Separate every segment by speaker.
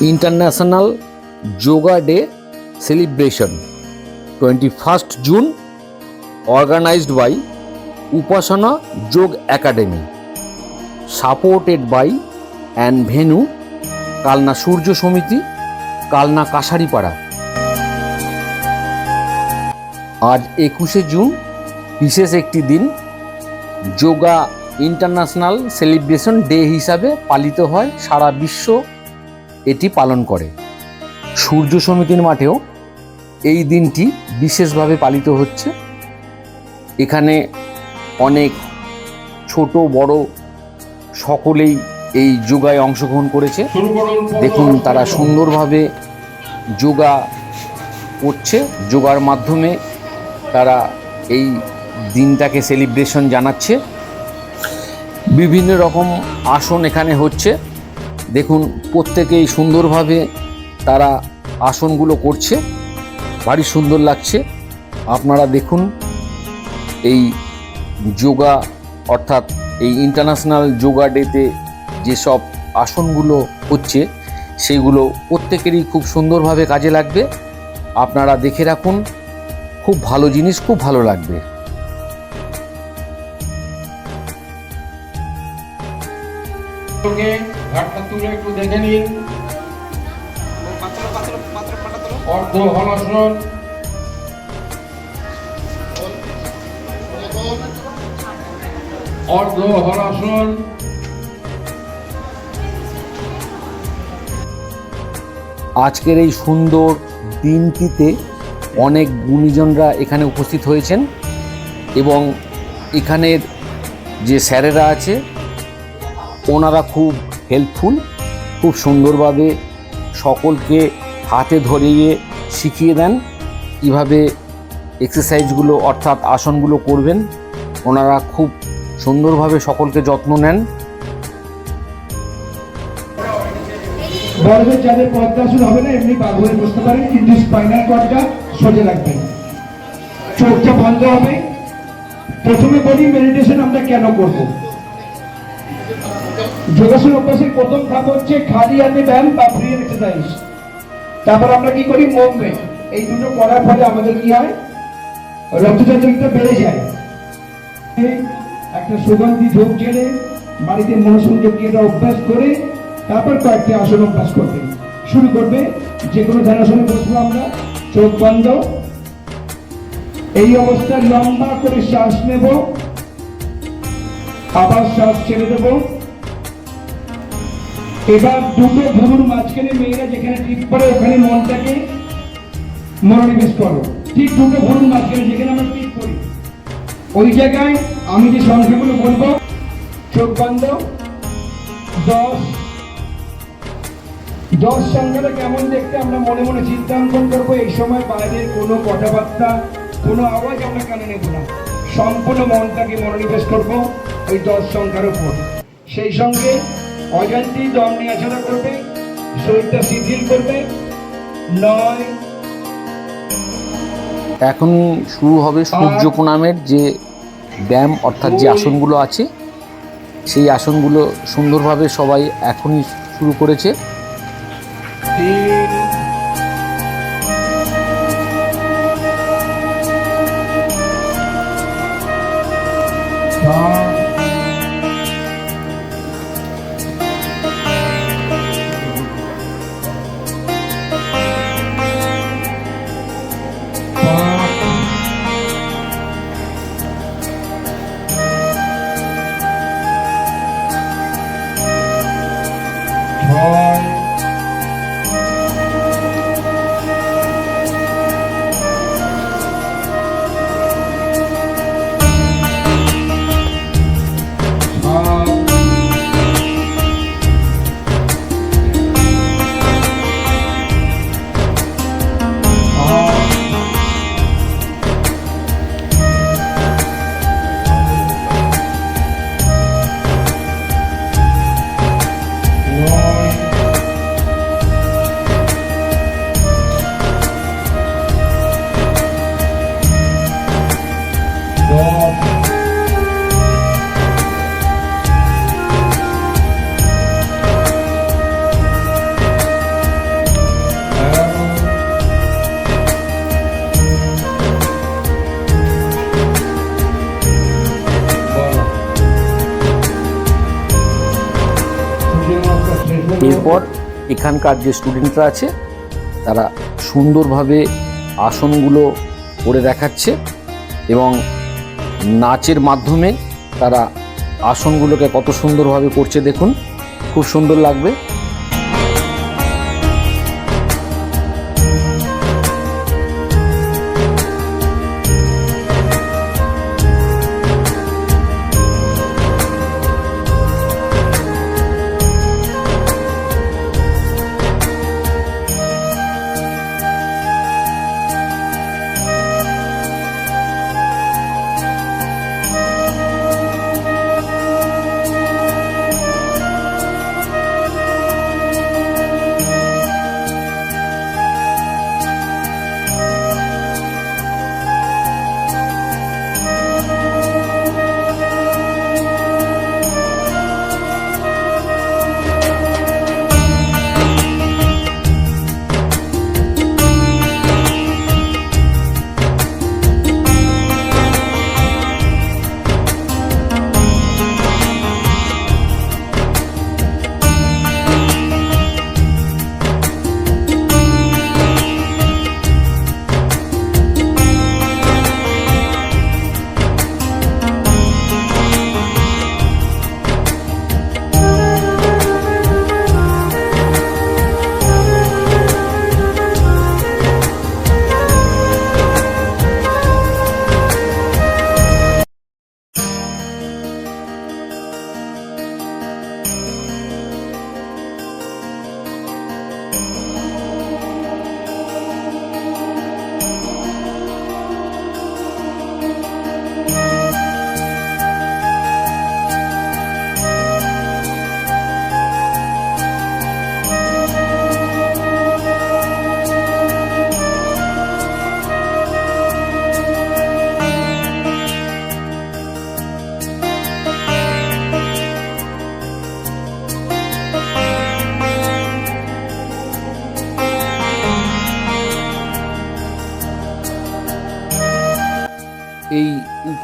Speaker 1: International yoga day celebration twenty first June organised by Upasana Yog academy supported by an venue Kalna Surya Samiti Kalna Kacharipara আজ একুশে June বিশেষ একটি দিন, yoga international celebration day হিসাবে পালিত হয় সারা বিশ্ব এটি পালন করে। সূর্য সমিতির মাঠেও এই দিনটি বিশেষভাবে পালিত হচ্ছে। এখানে অনেক ছোট, বড় সকলেই এই যোগায় অংশগ্রহণ করেছে। দেখুন তারা সুন্দরভাবে যোগা করছে। যোগার মাধ্যমে তারা এই দিনটাকে সেলিব্রেশন জানাচ্ছে। বিভিন্ন রকম আসন এখানে হচ্ছে। দেখুন, প্রত্যেকেই সুন্দরভাবে তারা আসনগুলো করছে। ভারী সুন্দর লাগছে। আপনারা দেখুন, এই যোগা, অর্থাৎ এই ইন্টারন্যাশনাল যোগা ডেতে যেসব আসনগুলো হচ্ছে সেইগুলো প্রত্যেকেরই খুব সুন্দরভাবে কাজে লাগবে। আপনারা দেখে রাখুন, খুব ভালো জিনিস, খুব ভালো লাগবে।
Speaker 2: ঘাটটা তুলে একটু দেখে নিন। অর্ধ হলাসন অর্ধ
Speaker 1: আজকের এই সুন্দর দিনটিতে অনেক গুণীজনরা এখানে উপস্থিত হয়েছেন এবং এখানের যে স্যারেরা আছে, ওনারা খুব হেল্পফুল খুব সুন্দরভাবে সকলকে হাতে ধরিয়ে শিখিয়ে দেন কীভাবে এক্সারসাইজগুলো অর্থাৎ আসনগুলো করবেন। ওনারা খুব সুন্দরভাবে সকলকে যত্ন নেন।
Speaker 3: বড়দের যাদের পদ্মাসন হবে না, এমনি বাঘ হয়ে বসতে পারেন। কিন্তু স্পাইনাল কর্ডটা সোজা রাখবেন। চোখটা বন্ধ হবে। প্রথমে বলি মেডিটেশন আমরা কেন করব? যোগাসন অভ্যাসের প্রথম ধাপ হচ্ছে খালি হাতে ব্যায়াম বা ফ্রি এক্সারসাইজ তারপর আমরা কি করি? মুভমেন্ট এই দুটো করার ফলে আমাদের কি হয়? রক্তচাঞ্চল্যতা বেড়ে যায়। একটা সুগন্ধি যোগ জেলে বাড়িতে মহাসংযোগ এটা অভ্যাস করে তারপর কয়েকটি আসন অভ্যাস করবে। শুরু করবে যে কোনো ধ্যানাসনে বসবো আমরা। চোখ বন্ধ। এই অবস্থায় লম্বা করে শ্বাস নেব। আবার শ্বাস ছেড়ে দেব। এবার দুটো ভ্রমণ মাঝখানে মেয়েরা যেখানে ঠিক করে, ওখানে মনটাকে মনোনিবেশ করো। ঠিক দুটো ভ্রমণ মাঝখানে যেখানে আমরা ঠিক করি। ওই জায়গায় আমি যে সংখ্যাগুলো বলব, চোখ বন্ধ, দশ দশ সংখ্যাটা কেমন দেখতে আমরা মনে মনে চিন্তাঙ্কন করব, এই সময় বাইরের কোনো কথাবার্তা, কোনো আওয়াজ আমরা কানে নেব না। সম্পূর্ণ মনটাকে মনোনিবেশ করব ওই দশ সংখ্যার উপর। সেই সঙ্গে অজান্তেই দম নেওয়াছাড়া করবে শরীরটা শিথিল করবে। নয়।
Speaker 1: এখন শুরু হবে সূর্য প্রণামের যে ব্যায়াম অর্থাৎ যে আসনগুলো আছে সেই আসনগুলো সুন্দরভাবে সবাই এখনই শুরু করেছে।
Speaker 2: তিন।
Speaker 1: এরপর এখানকার যে স্টুডেন্টরা আছে, তারা সুন্দরভাবে আসনগুলো করে দেখাচ্ছে এবং নাচের মাধ্যমে তারা আসনগুলোকে কত সুন্দরভাবে করছে দেখুন। খুব সুন্দর লাগবে।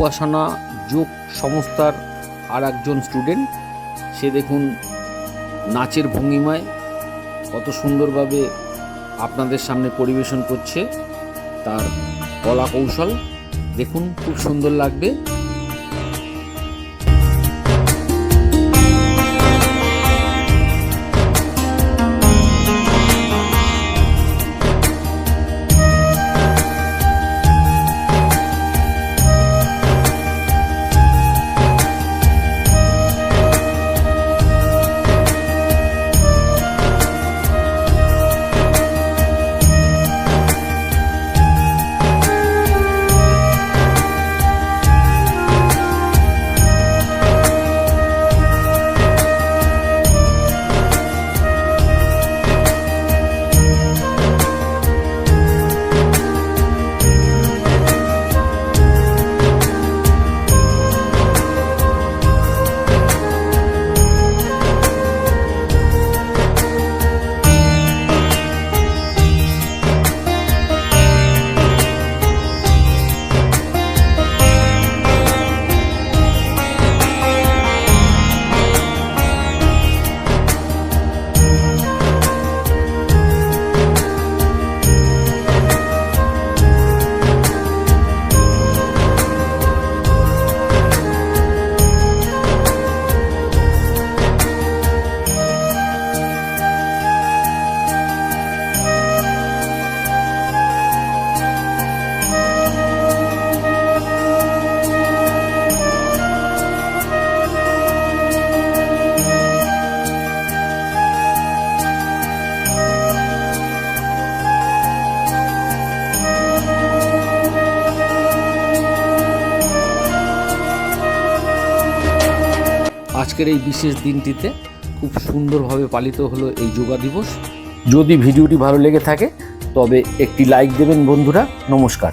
Speaker 1: উপাসনা যোগ সংস্থার আর একজন স্টুডেন্ট সে দেখুন নাচের ভঙ্গিমায় কত সুন্দরভাবে আপনাদের সামনে পরিবেশন করছে, তার কলা কৌশল দেখুন খুব সুন্দর লাগবে। আজকের এই বিশেষ দিনটিতে খুব সুন্দরভাবে পালিত হলো এই যোগা দিবস। যদি ভিডিওটি ভালো লেগে থাকে, তবে একটি লাইক দেবেন বন্ধুরা। নমস্কার।